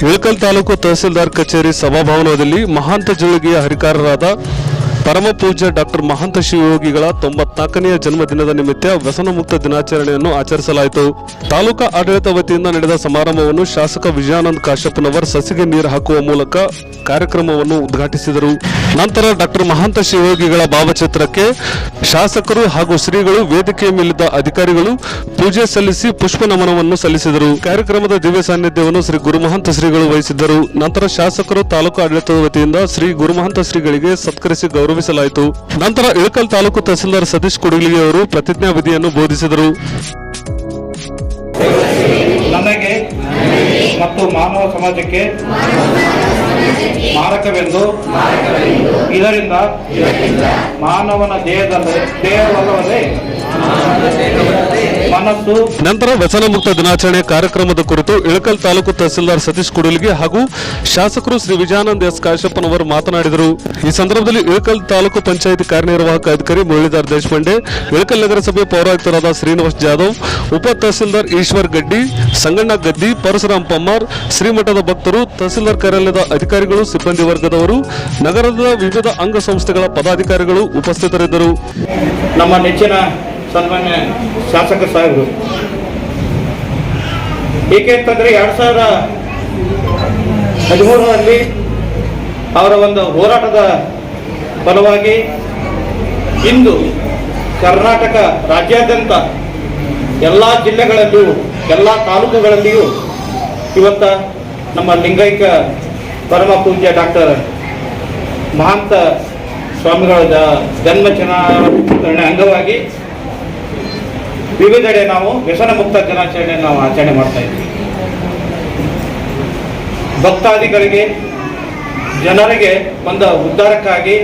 ಇಳಕಲ್ ತಾಲೂಕು ತಹಸೀಲ್ದಾರ್ ಕಚೇರಿ ಸಭಾಭವನದಲ್ಲಿ ಮಹಾಂತ ಜೋಳಿಗೆಯ ಹರಿಕಾರರಾದ ಪರಮ ಪೂಜ್ಯ ಡಾಕ್ಟರ್ ಮಹಾಂತ ಶಿವಯೋಗಿಗಳ ತೊಂಬತ್ನಾಲ್ಕನೆಯ ಜನ್ಮದಿನದ ನಿಮಿತ್ತ ವ್ಯಸನ ಮುಕ್ತ ದಿನಾಚರಣೆಯನ್ನು ಆಚರಿಸಲಾಯಿತು. ತಾಲೂಕಾ ಆಡಳಿತ ವತಿಯಿಂದ ನಡೆದ ಸಮಾರಂಭವನ್ನು ಶಾಸಕ ವಿಜಯಾನಂದ ಕಾಶ್ಯಪ್ಪನವರ್ ಸಸಿಗೆ ನೀರು ಹಾಕುವ ಮೂಲಕ ಕಾರ್ಯಕ್ರಮವನ್ನು ಉದ್ಘಾಟಿಸಿದರು. ನಂತರ ಡಾಕ್ಟರ್ ಮಹಾಂತ ಶಿವಯೋಗಿಗಳ ಭಾವಚಿತ್ರಕ್ಕೆ ಶಾಸಕರು ಹಾಗೂ ಶ್ರೀಗಳು ವೇದಿಕೆಯ ಮೇಲಿದ್ದ ಅಧಿಕಾರಿಗಳು ಪೂಜೆ ಸಲ್ಲಿಸಿ ಪುಷ್ಪ ನಮನವನ್ನು ಸಲ್ಲಿಸಿದರು. ಕಾರ್ಯಕ್ರಮದ ದಿವ್ಯ ಸಾನ್ನಿಧ್ಯವನ್ನು ಶ್ರೀ ಗುರುಮಹಂತ ಶ್ರೀಗಳು ವಹಿಸಿದ್ದರು. ನಂತರ ಶಾಸಕರು ತಾಲೂಕು ಆಡಳಿತದ ವತಿಯಿಂದ ಶ್ರೀ ಗುರುಮಹಂತ ಶ್ರೀಗಳಿಗೆ ಸತ್ಕರಿಸಿ ಗೌರವಿಸಲಾಯಿತು ನಂತರ ಇಳಕಲ್ ತಾಲೂಕು ತಹಸೀಲ್ದಾರ್ ಸತೀಶ್ ಕುಡುಗಲಿಗೆ ಅವರು ಪ್ರತಿಜ್ಞಾವಿಧಿಯನ್ನು ಬೋಧಿಸಿದರು. ನನಗೆ ಮತ್ತು ಮಾನವ ಸಮಾಜಕ್ಕೆ ಮಾರಕವೆಂದು ಇದರಿಂದ ಮಾನವನ ದೇಹದಲ್ಲಿ ದೇಹವಲ್ಲವೇ ಮನಸ್ಸು ನಂತರ ವ್ಯಸನ ಮುಕ್ತ ದಿನಾಚರಣೆ ಕಾರ್ಯಕ್ರಮದ ಕುರಿತು ಇಳಕಲ್ ತಾಲೂಕು ತಹಸೀಲ್ದಾರ್ ಸತೀಶ್ ಕುಡಲಿಗೆ ಹಾಗೂ ಶಾಸಕರು ಶ್ರೀ ವಿಜಯಾನಂದ್ ಎಸ್ ಕಾಶ್ಯಪ್ಪನವರು ಮಾತನಾಡಿದರು. ಈ ಸಂದರ್ಭದಲ್ಲಿ ಇಳಕಲ್ ತಾಲೂಕು ಪಂಚಾಯಿತಿ ಕಾರ್ಯನಿರ್ವಾಹಕ ಅಧಿಕಾರಿ ಮುರಳೀಧರ್ ದೇಶಪಾಂಡೆ ಇಳಕಲ್ ನಗರಸಭೆ ಪೌರಾಯುಕ್ತರಾದ ಶ್ರೀನಿವಾಸ್ ಜಾಧವ್ ಉಪ ತಹಸೀಲ್ದಾರ್ ಈಶ್ವರ್ ಗಡ್ಡಿ ಸಂಗಣ್ಣ ಗದ್ದಿ ಪರಶುರಾಮ್ ಪಮ್ಮಾರ್ ಶ್ರೀಮಠದ ಭಕ್ತರು ತಹಸೀಲ್ದಾರ್ ಕಾರ್ಯಾಲಯದ ಅಧಿಕಾರಿಗಳು ಸಿಬ್ಬಂದಿ ವರ್ಗದವರು ನಗರದ ವಿವಿಧ ಅಂಗಸಂಸ್ಥೆಗಳ ಪದಾಧಿಕಾರಿಗಳು ಉಪಸ್ಥಿತರಿದ್ದರು. ನಮ್ಮ ನೆಚ್ಚಿನ ಸನ್ಮಾನ್ಯ ಶಾಸಕ ಸಾಹೇಬರು. ಏಕೆ ಅಂತಂದ್ರೆ ಎರಡ್ ಸಾವಿರ ಹದಿಮೂರರಲ್ಲಿ ಅವರ ಒಂದು ಹೋರಾಟದ ಫಲವಾಗಿ ಇಂದು ಕರ್ನಾಟಕ ರಾಜ್ಯಾದ್ಯಂತ ಎಲ್ಲ ಜಿಲ್ಲೆಗಳಲ್ಲಿಯೂ, ಎಲ್ಲ ತಾಲೂಕುಗಳಲ್ಲಿಯೂ ಇವತ್ತ ನಮ್ಮ ಲಿಂಗೈಕ ಪರಮ ಪೂಜ್ಯ ಡಾಕ್ಟರ್ ಮಹಾಂತ ಸ್ವಾಮಿಗಳ ಜನ್ಮ ಚುನಾವಣೆ ಅಂಗವಾಗಿ ವಿವಿಧೆಡೆ ನಾವು ವ್ಯಸನ ಮುಕ್ತ ದಿನಾಚರಣೆ ನಾವು ಆಚರಣೆ ಮಾಡ್ತಾ ಇದ್ದೀವಿ ಭಕ್ತಾದಿಗಳಿಗೆ, ಜನರಿಗೆ ಒಂದು ಉದ್ಧಾರಕ್ಕಾಗಿ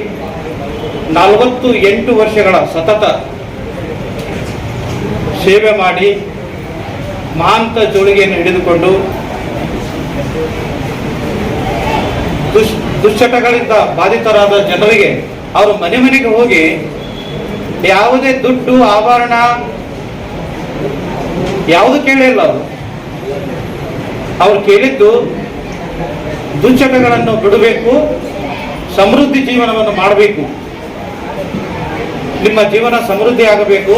ನಲವತ್ತು ಎಂಟು ವರ್ಷಗಳ ಸತತ ಸೇವೆ ಮಾಡಿ ಮಾಂತ ಜೋಳಿಗೆಯನ್ನು ಹಿಡಿದುಕೊಂಡು ದುಷ್, ದುಶ್ಚಟಗಳಿಂದ ಬಾಧಿತರಾದ ಜನರಿಗೆ ಅವರು ಮನೆ ಮನೆಗೆ ಹೋಗಿ ಯಾವುದೇ ದುಡ್ಡು, ಆಭರಣ ಯಾವುದು ಕೇಳಿಲ್ಲ ಅವರು ಅವ್ರು ಕೇಳಿದ್ದು ದುಶ್ಚಟಗಳನ್ನು ಬಿಡಬೇಕು, ಸಮೃದ್ಧಿ ಜೀವನವನ್ನು ಮಾಡಬೇಕು. ನಿಮ್ಮ ಜೀವನ ಸಮೃದ್ಧಿ ಆಗಬೇಕು,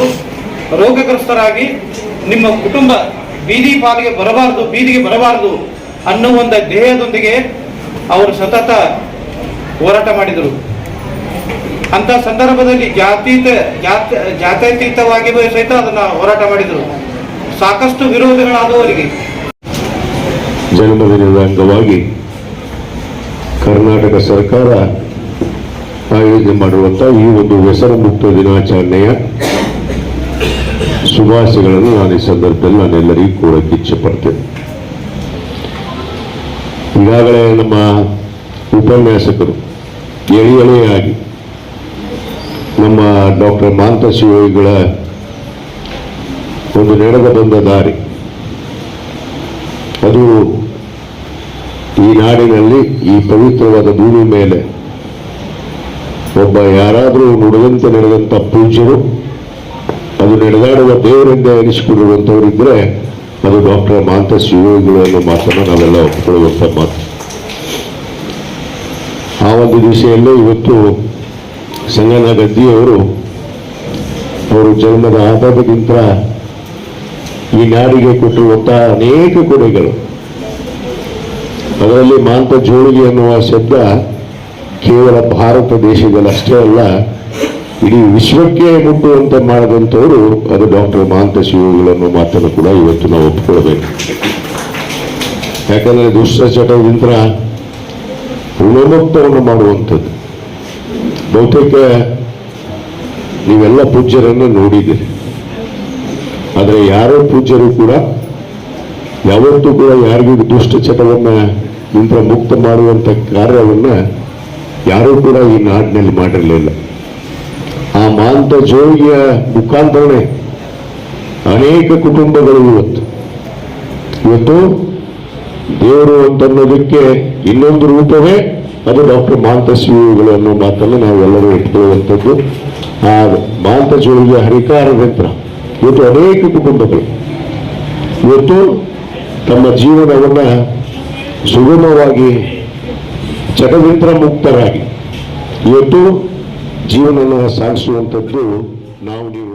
ರೋಗಗ್ರಸ್ತರಾಗಿ ನಿಮ್ಮ ಕುಟುಂಬ ಬೀದಿ ಪಾಲಿಗೆ ಬರಬಾರದು, ಬೀದಿಗೆ ಬರಬಾರದು ಅನ್ನೋ ಒಂದು ಧ್ಯೇಯದೊಂದಿಗೆ ಅವರು ಸತತ ಹೋರಾಟ ಮಾಡಿದರು. ಅಂತ ಸಂದರ್ಭದಲ್ಲಿ ಜಾತೀತ, ಜಾತ ಜಾತ್ಯತೀತವಾಗಿ ಸಹಿತ ಅದನ್ನ ಹೋರಾಟ ಮಾಡಿದರು. ಸಾಕಷ್ಟು ವಿರೋಧಗಳಾದವರಿಗೆ ಜನ್ಮದಿನದ ಅಂಗವಾಗಿ ಕರ್ನಾಟಕ ಸರ್ಕಾರ ಆಯೋಜನೆ ಮಾಡುವಂಥ ಈ ಒಂದು ವ್ಯಸನ ಮುಕ್ತ ದಿನಾಚರಣೆಯ ಶುಭಾಶಯಗಳನ್ನು ನಾನು ಈ ಸಂದರ್ಭದಲ್ಲಿ ನಾನೆಲ್ಲರಿಗೂ ಕೂಡಕ್ಕೆ ಇಚ್ಛೆ ಪಡ್ತೇನೆ. ಈಗಾಗಲೇ ನಮ್ಮ ಉಪನ್ಯಾಸಕರು, ಎಳೆಯಳೆಯಾಗಿ ನಮ್ಮ ಡಾಕ್ಟರ್ ಮಾಂತ ಶಿವಯೋಗಿಗಳ ಒಂದು ನಡೆದ ಬಂದ ದಾರಿ. ಅದು ಈ ನಾಡಿನಲ್ಲಿ ಈ ಪವಿತ್ರವಾದ ಭೂಮಿ ಮೇಲೆ ಒಬ್ಬ ಯಾರಾದರೂ ನುಡಿದಂತೆ ನಡೆದಂಥ ಪೂಜ್ಯರು, ಅದು ನಡೆದಾಡುವ ದೇವರಿಂದ ಎನಿಸಿಕೊಂಡಿರುವಂಥವರಿದ್ದರೆ ಅದು ಡಾಕ್ಟರ್ ಮಾಂತ ಶಿವಗಳು ಅನ್ನೋ ಮಾತನ್ನು ನಾವೆಲ್ಲ ಒಪ್ಪಿಕೊಳ್ಳುವಂಥ ಮಾತು. ಆ ಒಂದು ದಿಶೆಯಲ್ಲೇ ಇವತ್ತು ಸಂಗನ ಗದ್ದಿಯವರು ಅವರು ಜನ್ಮದ ಆಧಾರಕ್ಕಿಂತ ಈ ನಾಡಿಗೆ ಕೊಟ್ಟಿರುವಂತಹ ಅನೇಕ ಕೊಡುಗೆಗಳು ಅದರಲ್ಲಿ ಮಾಂತ ಜೋಳಿಗೆ ಎನ್ನುವ ಶಬ್ದ ಕೇವಲ ಭಾರತ ದೇಶದಲ್ಲಿ ಅಷ್ಟೇ ಅಲ್ಲ, ಇಡೀ ವಿಶ್ವಕ್ಕೆ ಮುಟ್ಟುವಂತೆ ಮಾಡಿದಂಥವರು ಅದು ಡಾಕ್ಟರ್ ಮಾಂತ ಶಿವಗಳನ್ನು ಮಾತನ್ನು ಕೂಡ ಇವತ್ತು ನಾವು ಒಪ್ಪಿಕೊಳ್ಬೇಕು ಯಾಕಂದ್ರೆ ದುಷ್ಟ ಚಟದಿಂದ ಋಣಮುಕ್ತವನ್ನು ಮಾಡುವಂಥದ್ದು. ಬಹುತೇಕ ನೀವೆಲ್ಲ ಪೂಜ್ಯರನ್ನು ನೋಡಿದ್ದೀರಿ. ಆದರೆ ಯಾರೋ ಪೂಜ್ಯರು ಕೂಡ ಯಾವತ್ತೂ ಕೂಡ ಯಾರಿಗೂ ದುಷ್ಟ ಚಟವನ್ನ ನಿಂತ ಮುಕ್ತ ಮಾಡುವಂಥ ಕಾರ್ಯವನ್ನ ಯಾರೂ ಕೂಡ ಈ ನಾಡಿನಲ್ಲಿ ಮಾಡಿರಲಿಲ್ಲ. ಆ ಮಾಂತ ಜೋಗಿಯ ಮುಖಾಂತರನೇ ಅನೇಕ ಕುಟುಂಬಗಳು ಇವತ್ತು. ಇವತ್ತು ದೇವರು ಅಂತನ್ನೋದಕ್ಕೆ ಇನ್ನೊಂದು ರೂಪವೇ ಅದು ಡಾಕ್ಟರ್ ಮಾಂತ ಶಿವಗಳು ಅನ್ನೋ ಮಾತನ್ನು ನಾವೆಲ್ಲರೂ ಇಟ್ಕೊಳ್ಳುವಂಥದ್ದು. ಆ ಮಾಂತ ಜೋಳಿಗೆ ಹರಿಕಾರದಂತ್ರ ಇವತ್ತು ಅನೇಕ ಕುಟುಂಬಗಳು ಇವತ್ತು ತಮ್ಮ ಜೀವನವನ್ನ ಸುಗಮವಾಗಿ ಚಟವಿಂದ್ರ ಮುಕ್ತರಾಗಿ ಇವತ್ತು ಜೀವನವನ್ನು ಸಾಗಿಸುವಂಥದ್ದು ನಾವು ನೀವು